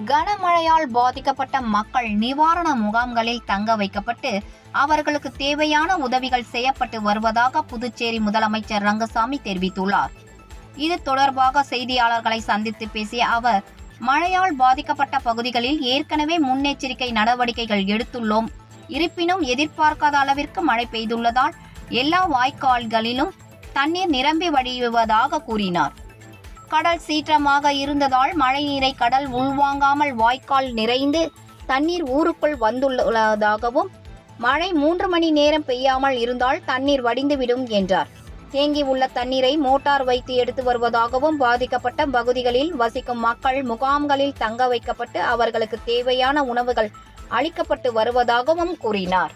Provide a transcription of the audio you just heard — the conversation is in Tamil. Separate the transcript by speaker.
Speaker 1: கனமழையால் பாதிக்கப்பட்ட மக்கள் நிவாரண முகாம்களில் தங்க வைக்கப்பட்டு அவர்களுக்கு தேவையான உதவிகள் செய்யப்பட்டு வருவதாக புதுச்சேரி முதலமைச்சர் ரங்கசாமி தெரிவித்துள்ளார். இது தொடர்பாக செய்தியாளர்களை சந்தித்து பேசிய அவர் மழையால் பாதிக்கப்பட்ட பகுதிகளில் ஏற்கனவே முன்னெச்சரிக்கை நடவடிக்கைகள் எடுத்துள்ளோம். இருப்பினும் எதிர்பார்க்காத அளவிற்கு மழை பெய்துள்ளதால் எல்லா வாய்க்கால்களிலும் தண்ணீர் நிரம்பி வழியுவதாக கூறினார். கடல் சீற்றமாக இருந்ததால் மழைநீரை கடல் உள்வாங்காமல் வாய்க்கால் நிறைந்து தண்ணீர் ஊருக்குள் வந்துள்ளதாகவும் மழை மூன்று மணி நேரம் பெய்யாமல் இருந்தால் தண்ணீர் வடிந்துவிடும் என்றார். தேங்கி உள்ள தண்ணீரை மோட்டார் வைத்து எடுத்து வருவதாகவும் பாதிக்கப்பட்ட பகுதிகளில் வசிக்கும் மக்கள் முகாம்களில் தங்க வைக்கப்பட்டு அவர்களுக்கு தேவையான உணவுகள் அளிக்கப்பட்டு வருவதாகவும் கூறினார்.